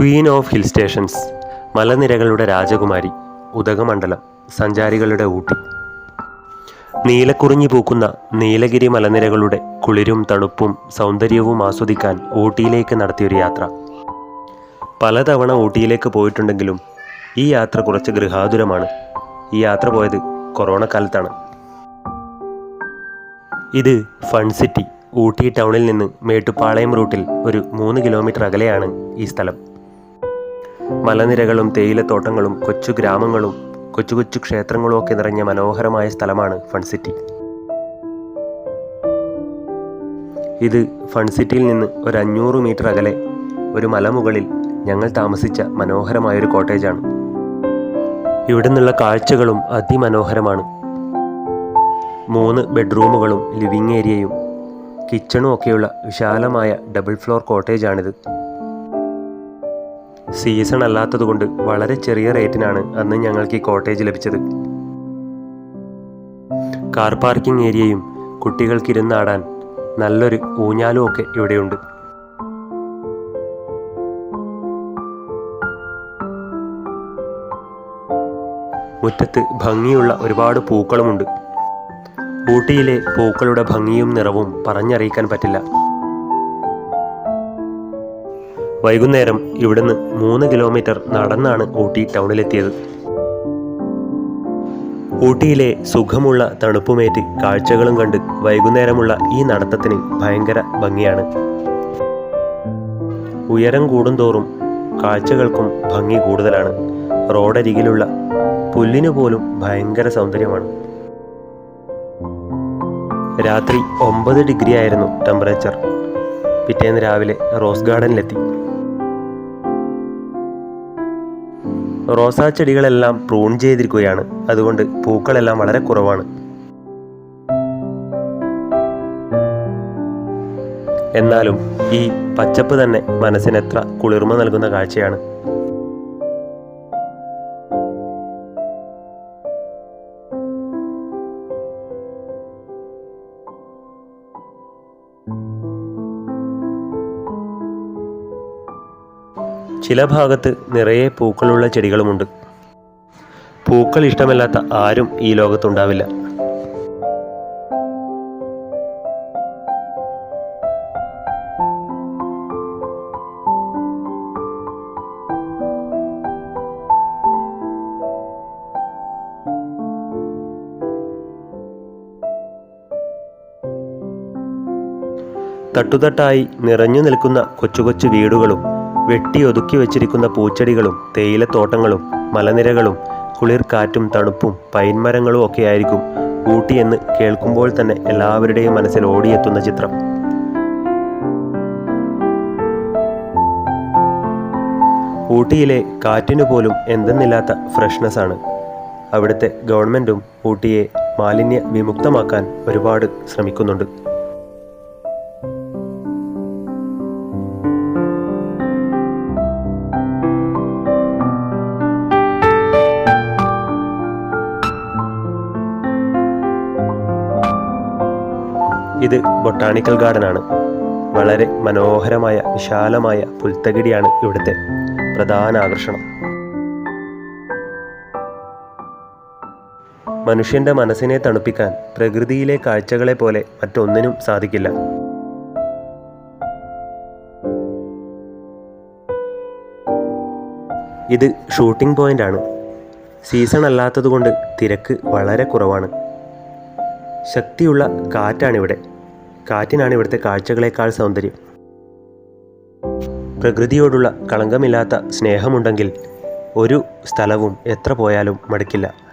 Queen of hill stations മലനിരകളുടെ രാജകുമാരി ഉദകമണ്ഡലം സഞ്ചാരികളുടെ ഊട്ടി. നീലക്കുറിഞ്ഞി പൂക്കുന്ന നീലഗിരി മലനിരകളുടെ കുളിരും തണുപ്പും സൗന്ദര്യവും ആസ്വദിക്കാൻ ഊട്ടിയിലേക്ക് നടത്തിയൊരു യാത്ര. പലതവണ ഊട്ടിയിലേക്ക് പോയിട്ടുണ്ടെങ്കിലും ഈ യാത്ര കുറച്ച് ഗൃഹാതുരമാണ്. ഈ യാത്ര പോയത് കൊറോണ കാലത്താണ്. ഇത് ഫൺ സിറ്റി ഊട്ടി ടൗണിൽ നിന്ന് മേട്ടുപാളയം റൂട്ടിൽ ഒരു മൂന്ന് കിലോമീറ്റർ അകലെയാണ് ഈ സ്ഥലം. മലനിരകളും തേയിലത്തോട്ടങ്ങളും കൊച്ചു ഗ്രാമങ്ങളും കൊച്ചു കൊച്ചു ക്ഷേത്രങ്ങളും ഒക്കെ നിറഞ്ഞ മനോഹരമായ സ്ഥലമാണ് ഫൺ സിറ്റി. ഇത് ഫൺ സിറ്റിയിൽ നിന്ന് ഒരു അഞ്ഞൂറ് മീറ്റർ അകലെ ഒരു മലമുകളിൽ ഞങ്ങൾ താമസിച്ച മനോഹരമായൊരു കോട്ടേജാണ്. ഇവിടെ നിന്നുള്ള കാഴ്ചകളും അതിമനോഹരമാണ്. മൂന്ന് ബെഡ്റൂമുകളും ലിവിംഗ് ഏരിയയും കിച്ചണും ഒക്കെയുള്ള വിശാലമായ ഡബിൾ ഫ്ലോർ കോട്ടേജാണിത്. സീസൺ അല്ലാത്തതുകൊണ്ട് വളരെ ചെറിയ റേറ്റിനാണ് അന്ന് ഞങ്ങൾക്ക് ഈ കോട്ടേജ് ലഭിച്ചത്. കാർ പാർക്കിംഗ് ഏരിയയും കുട്ടികൾക്ക് ഇരുന്നാടാൻ നല്ലൊരു ഊഞ്ഞാലും ഒക്കെ ഇവിടെയുണ്ട്. മുറ്റത്ത് ഭംഗിയുള്ള ഒരുപാട് പൂക്കളുമുണ്ട്. ഊട്ടിയിലെ പൂക്കളുടെ ഭംഗിയും നിറവും പറഞ്ഞറിയിക്കാൻ പറ്റില്ല. വൈകുന്നേരം ഇവിടുന്ന് മൂന്ന് കിലോമീറ്റർ നടന്നാണ് ഊട്ടി ടൗണിലെത്തിയത്. ഊട്ടിയിലെ സുഖമുള്ള തണുപ്പുമേറ്റ് കാഴ്ചകളും കണ്ട് വൈകുന്നേരമുള്ള ഈ നടത്തത്തിന് ഭയങ്കര ഭംഗിയാണ്. ഉയരം കൂടുന്തോറും കാഴ്ചകൾക്കും ഭംഗി കൂടുതലാണ്. റോഡരികിലുള്ള പുല്ലിനു പോലും ഭയങ്കര സൗന്ദര്യമാണ്. രാത്രി ഒമ്പത് ഡിഗ്രി ആയിരുന്നു ടെമ്പറേച്ചർ പിറ്റേന്ന് രാവിലെ റോസ് ഗാർഡനിലെത്തി. റോസാ ചെടികളെല്ലാം പ്രൂൺ ചെയ്തിരിക്കുകയാണ്. അതുകൊണ്ട് പൂക്കളെല്ലാം വളരെ കുറവാണ്. എന്നാലും ഈ പച്ചപ്പ് തന്നെ മനസ്സിന് എത്ര കുളിർമ നൽകുന്ന കാഴ്ചയാണ്. ചില ഭാഗത്ത് നിറയെ പൂക്കളുള്ള ചെടികളുമുണ്ട്. പൂക്കൾ ഇഷ്ടമല്ലാത്ത ആരും ഈ ലോകത്തുണ്ടാവില്ല. തട്ടുതട്ടായി നിറഞ്ഞു നിൽക്കുന്ന കൊച്ചു കൊച്ചു വീടുകളും വെട്ടി ഒതുക്കി വെച്ചിരിക്കുന്ന പൂച്ചെടികളും തേയിലത്തോട്ടങ്ങളും മലനിരകളും കുളിർക്കാറ്റും തണുപ്പും പൈൻമരങ്ങളും ഒക്കെ ആയിരിക്കും ഊട്ടി എന്ന് കേൾക്കുമ്പോൾ തന്നെ എല്ലാവരുടെയും മനസ്സിൽ ഓടിയെത്തുന്ന ചിത്രം. ഊട്ടിയിലെ കാറ്റിനു പോലും എന്തെന്നില്ലാത്ത ഫ്രഷ്നെസ് ആണ്. അവിടുത്തെ ഗവൺമെന്റും ഊട്ടിയെ മാലിന്യ വിമുക്തമാക്കാൻ ഒരുപാട് ശ്രമിക്കുന്നുണ്ട്. ഇത് ബൊട്ടാണിക്കൽ ആണ് വളരെ മനോഹരമായ വിശാലമായ പുൽത്തകിടിയാണ് ഇവിടുത്തെ പ്രധാന ആകർഷണം മനുഷ്യന്റെ മനസ്സിനെ തണുപ്പിക്കാൻ പ്രകൃതിയിലെ കാഴ്ചകളെ പോലെ മറ്റൊന്നിനും സാധിക്കില്ല. ഇത് ഷൂട്ടിംഗ് പോയിന്റ് ആണ് സീസൺ അല്ലാത്തതുകൊണ്ട് തിരക്ക് വളരെ കുറവാണ്. ശക്തിയുള്ള കാറ്റാണിവിടെ. കാറ്റിനാണ് ഇവിടുത്തെ കാഴ്ചകളേക്കാൾ സൗന്ദര്യം. പ്രകൃതിയോടുള്ള കളങ്കമില്ലാത്ത സ്നേഹമുണ്ടെങ്കിൽ ഒരു സ്ഥലവും എത്ര പോയാലും മടുക്കില്ല.